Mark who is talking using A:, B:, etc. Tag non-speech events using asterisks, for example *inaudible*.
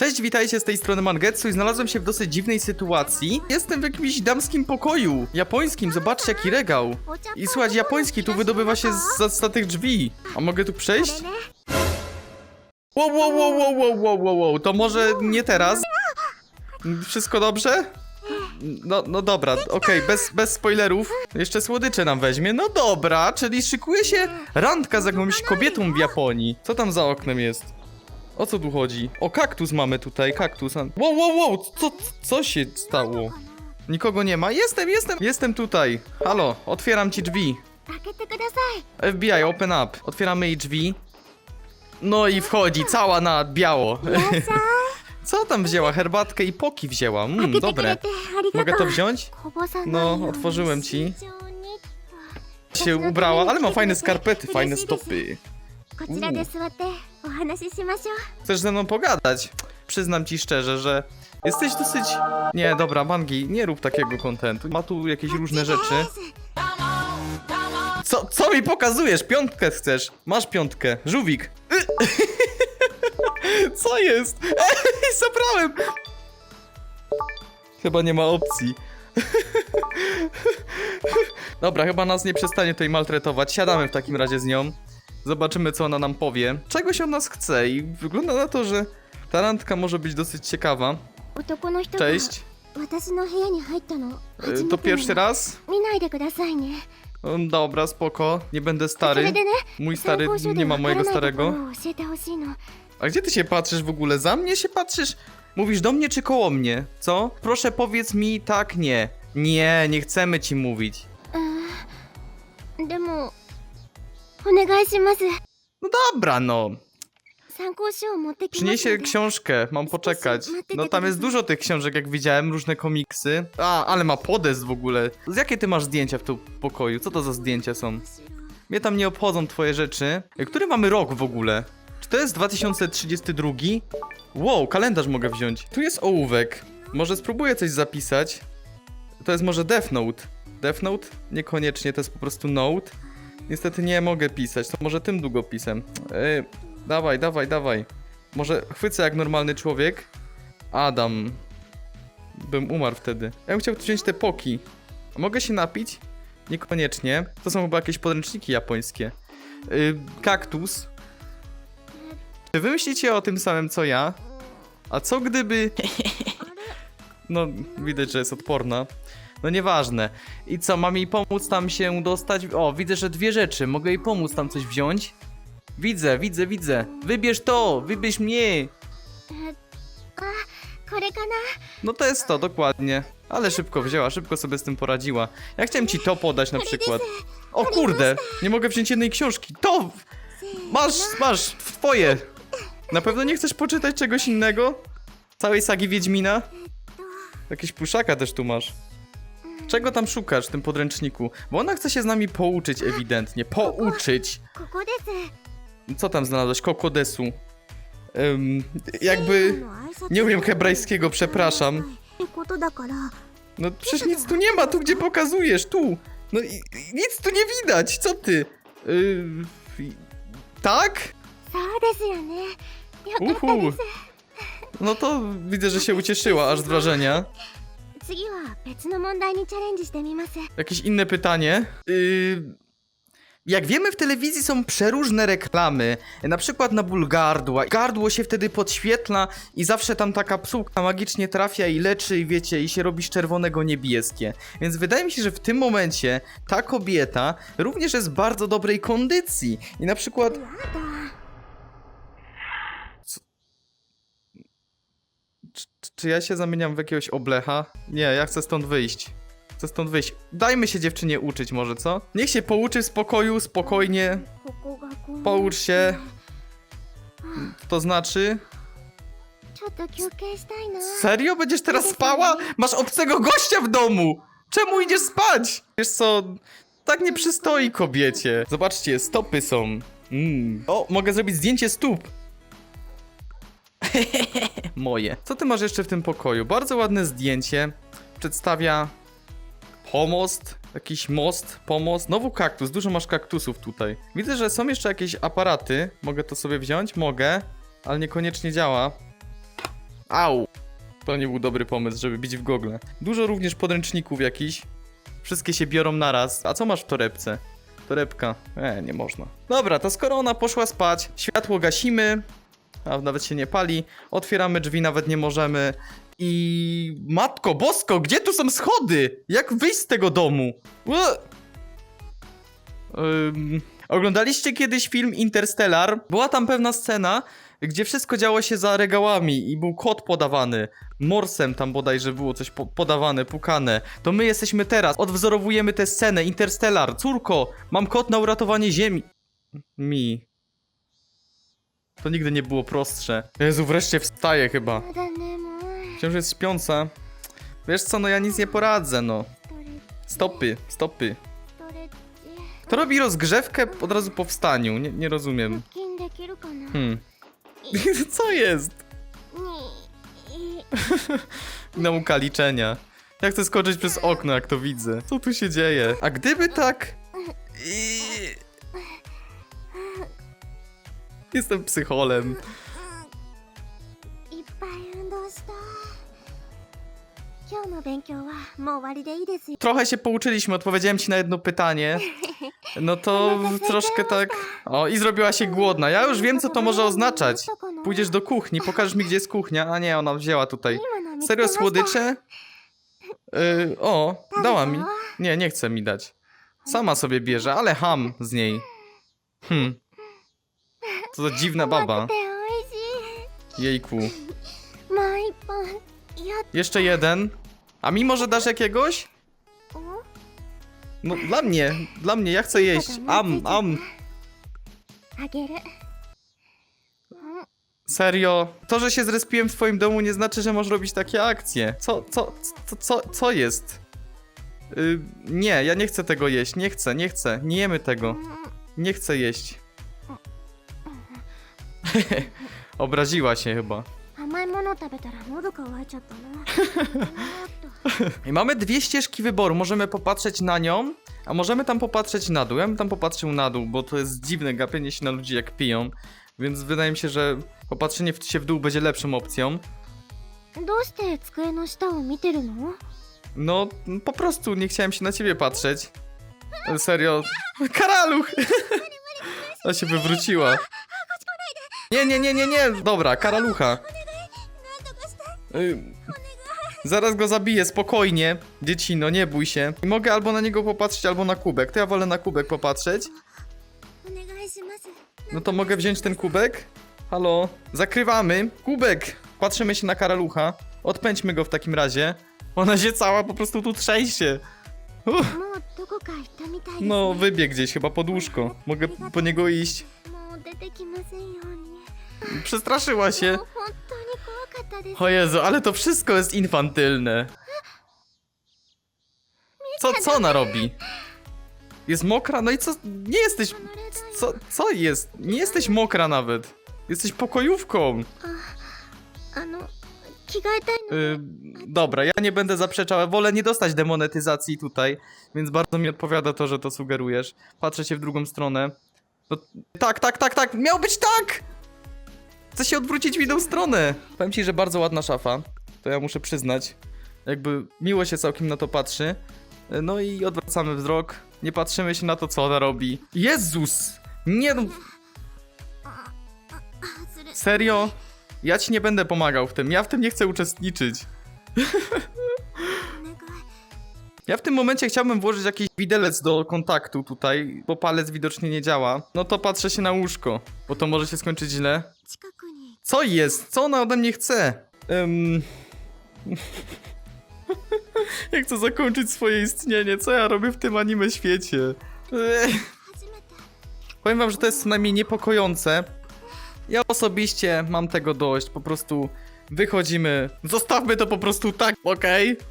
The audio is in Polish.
A: Cześć, witajcie z tej strony Mangetsu i znalazłem się w dosyć dziwnej sytuacji. Jestem w jakimś damskim pokoju, japońskim, zobaczcie jaki regał. I słuchajcie, japoński tu wydobywa się z, z, z tych drzwi. A mogę tu przejść? Wow, wow, wow, wow, wow, wow, wow, wow, to może nie teraz? Wszystko dobrze? No, no dobra, okej, bez, bez spoilerów. Jeszcze słodycze nam weźmie. No dobra, czyli szykuje się randka z jakąś kobietą w Japonii. Co tam za oknem jest? O co tu chodzi? O, kaktus mamy tutaj, kaktus. Wow, wow, wow, co, co się stało? Nikogo nie ma. Jestem, jestem, jestem tutaj. Halo, otwieram ci drzwi. FBI, open up. Otwieramy jej drzwi. No i wchodzi, cała na biało. *laughs* Co tam wzięła? Herbatkę i poki wzięła.
B: Mm,
A: dobre. Mogę to wziąć? No, otworzyłem ci. Się ubrała, ale ma fajne skarpety, fajne stopy.
B: U. 話ししましょう
A: Chcesz ze mną pogadać? Przyznam ci szczerze, że jesteś dosyć... Nie, dobra, Mangi, nie rób takiego kontentu. Ma tu jakieś różne rzeczy. Co, co mi pokazujesz? Piątkę chcesz? Masz piątkę. Żółwik. *laughs* Y! Co jest? Ej, zabrałem! Chyba nie ma opcji. *laughs* Dobra, chyba nas nie przestanie tutaj maltretować. Siadamy w takim razie z nią. Zobaczymy, co ona nam powie. Czego się od nas chce i wygląda na to, że ta randka może być dosyć ciekawa.
B: 男の人が
A: Cześć.
B: 私の部屋に入ったの
A: Y, To pierwszy raz?
B: 見ないでくださいね
A: Mm, Dobra, spoko. Nie będę
B: それ
A: stary.
B: でね
A: Mój stary
B: 参考書で
A: nie ma
B: わから
A: mojego
B: ないとこ
A: starego.
B: ろを教えてほしいの
A: A gdzie ty się patrzysz w ogóle? Za mnie się patrzysz? Mówisz do mnie czy koło mnie? Co? Proszę powiedz mi tak, nie. Nie, nie chcemy ci mówić.
B: お願いします
A: No dobra, no.
B: 参考書を持ってきますの
A: Przyniesie
B: で
A: książkę, mam poczekać. No tam jest dużo tych książek, jak widziałem, różne komiksy. A, ale ma podest w ogóle. Z jakie ty masz zdjęcia w tym pokoju? Co to za zdjęcia są? Mnie tam nie obchodzą twoje rzeczy. Który mamy rok w ogóle? Czy to jest 2032? Wow, kalendarz mogę wziąć. Tu jest ołówek. Może spróbuję coś zapisać. To jest może Death Note. Death Note? Niekoniecznie, to jest po prostu Note. Niestety nie mogę pisać, to może tym długopisem. Ej, dawaj, dawaj, dawaj. Może chwycę jak normalny człowiek. Adam. Bym umarł wtedy. Ja bym chciał wziąć te poki. A mogę się napić? Niekoniecznie. To są chyba jakieś podręczniki japońskie. Yy, kaktus. Czy wy myślicie o tym samym co ja? A co gdyby... *laughs* No, widać, że jest odporna. No nieważne. I co, mam jej pomóc tam się dostać? O, widzę, że dwie rzeczy. Mogę jej pomóc tam coś wziąć? Widzę, widzę, widzę. Wybierz to, wybierz mnie.
B: これかな
A: No to jest to, dokładnie. Ale szybko wzięła, szybko sobie z tym poradziła. Ja chciałem ci to podać na przykład. O kurde, nie mogę wziąć jednej książki. To! Masz, masz, twoje. Na pewno nie chcesz poczytać czegoś innego? Całej sagi Wiedźmina? Jakieś pluszaka też tu masz. Czego tam szukasz w tym podręczniku? Bo ona chce się z nami pouczyć ewidentnie. Pouczyć.
B: ここです
A: Co tam znalazłeś? Kokodesu. Ym, jakby... nie umiem hebrajskiego, przepraszam.
B: ってことだから
A: No przecież nic tu nie ma, tu gdzie pokazujesz, tu. No i, i nic tu nie widać, co ty? Yy, i- tak?
B: そうですよねよかった
A: Uhu. No to widzę, że się ucieszyła aż z wrażenia.
B: 次は別の問題にチャレンジしてみます
A: Jakieś inne pytanie? Yy... Jak wiemy, w telewizji są przeróżne reklamy, na przykład na ból gardła. Gardło się wtedy podświetla i zawsze tam taka psułka magicznie trafia i leczy, i wiecie, i się robi z czerwonego niebieskie. Więc wydaje mi się, że w tym momencie ta kobieta również jest w bardzo dobrej kondycji. I na przykład
B: やだ
A: Czy ja się zamieniam w jakiegoś oblecha? Nie, ja chcę stąd wyjść. Chcę stąd wyjść. Dajmy się dziewczynie uczyć może, co? Niech się pouczy w spokoju, spokojnie. Poucz się. To znaczy... Serio? Będziesz teraz spała? Masz obcego gościa w domu! Czemu idziesz spać? Wiesz co, tak nie przystoi kobiecie. Zobaczcie, stopy są. Mm. O, mogę zrobić zdjęcie stóp. *laughs* Moje. Co ty masz jeszcze w tym pokoju? Bardzo ładne zdjęcie. Przedstawia pomost, jakiś most, pomost. Znowu kaktus, dużo masz kaktusów tutaj. Widzę, że są jeszcze jakieś aparaty. Mogę to sobie wziąć? Mogę, ale niekoniecznie działa. Au! To nie był dobry pomysł, żeby bić w gogle. Dużo również podręczników jakichś. Wszystkie się biorą naraz. A co masz w torebce? Torebka. E, nie można. Dobra, to skoro ona poszła spać, światło gasimy, a nawet się nie pali, otwieramy drzwi, nawet nie możemy. I... Matko Bosko, gdzie tu są schody? Jak wyjść z tego domu? Ue! Ym, oglądaliście kiedyś film Interstellar? Była tam pewna scena, gdzie wszystko działo się za regałami i był kod podawany. Morsem tam bodajże było coś po podawane, pukane. To my jesteśmy teraz, odwzorowujemy tę scenę. Interstellar, córko, mam kod na uratowanie Ziemi. Mi. To nigdy nie było prostsze. Jezu, wreszcie wstaje chyba. Wciąż jest śpiąca. Wiesz co, no ja nic nie poradzę, no. Stopy, stopy. To robi rozgrzewkę od razu po wstaniu? Nie, nie rozumiem. Hmm. *laughs* co jest? *laughs* Nauka liczenia. Ja chcę skoczyć przez okno, jak to widzę. Co tu się dzieje? A gdyby tak... I...
B: すよ
A: Trochę się pouczyliśmy, odpowiedziałem ci na jedno pytanie. No to *laughs* troszkę tak... O, i zrobiła się głodna. Ja już wiem, co to może oznaczać. Pójdziesz do kuchni, pokażesz mi, gdzie jest kuchnia. A nie, ona wzięła tutaj. Serio słodycze? Yy, *laughs* o, dała mi. Nie, nie chce mi dać. Sama sobie bierze, ale ham z niej. Hmm. Co za dziwna
B: 甘く
A: baba.
B: て美味し
A: Jejku.
B: いもう一本やっ
A: Jeszcze jeden. A mi może dasz jakiegoś?
B: お
A: No dla mnie, dla mnie, ja chcę jeść. Am, am.
B: あげる
A: Serio? To, że się zrespiłem w twoim domu nie znaczy, że możesz robić takie akcje. Co, co, co, co, co jest? Yy, nie, ja nie chcę tego jeść, nie chcę, nie chcę, nie jemy tego. Nie chcę jeść. *laughs* Obraziła się chyba.
B: 甘いもの食べたら喉乾いちゃったなもっと
A: I mamy dwie ścieżki wyboru. Możemy popatrzeć na nią, a możemy tam popatrzeć na dół. Ja bym tam popatrzył na dół, bo to jest dziwne gapienie się na ludzi jak piją. Więc wydaje mi się, że popatrzenie w- się w dół będzie lepszą opcją.
B: どうして机の下を見てるの
A: No, po prostu nie chciałem się na ciebie patrzeć. E, Serio. Karaluch! *laughs* Ona się wywróciła. Nie, nie, nie, nie, nie! Dobra, karalucha. Y, zaraz go zabiję, spokojnie. Dziecino, nie bój się. Mogę albo na niego popatrzeć, albo na kubek. To ja wolę na kubek popatrzeć. No to mogę wziąć ten kubek? Halo? Zakrywamy. Kubek! Patrzymy się na karalucha. Odpędźmy go w takim razie. Ona się cała po prostu tu trzęsie. No, wybieg gdzieś, chyba pod łóżko. Mogę po niego iść.
B: もう出てきませんように
A: Przestraszyła
B: もう
A: się.
B: 本当に怖かったです
A: O Jezu, ale to wszystko jest infantylne. Co, co ona robi? Jest mokra? No i co? Nie jesteś...
B: 離れだよ
A: Co, co jest? Nie jesteś mokra nawet. Jesteś pokojówką.
B: あの着替えたいの
A: Yy, dobra, ja nie będę zaprzeczał. Wolę nie dostać demonetyzacji tutaj, więc bardzo mi odpowiada to, że to sugerujesz. Patrzę się w drugą stronę. No, tak, tak, tak, tak! Miał być tak! Chce się odwrócić w inną stronę. Powiem ci, że bardzo ładna szafa. To ja muszę przyznać. Jakby miło się całkiem na to patrzy. No i odwracamy wzrok. Nie patrzymy się na to, co ona robi. Jezus! Nie no... Serio? Ja ci nie będę pomagał w tym. Ja w tym nie chcę uczestniczyć. Ja w tym momencie chciałbym włożyć jakiś widelec do kontaktu tutaj, bo palec widocznie nie działa. No to patrzę się na łóżko, bo to może się skończyć źle. Co jest? Co ona ode mnie chce? Um... ja chcę zakończyć swoje istnienie. Co ja robię w tym anime świecie? Powiem wam, że to jest co najmniej niepokojące. Ja osobiście mam tego dość. Po prostu wychodzimy. Zostawmy to po prostu tak, okej? Okay?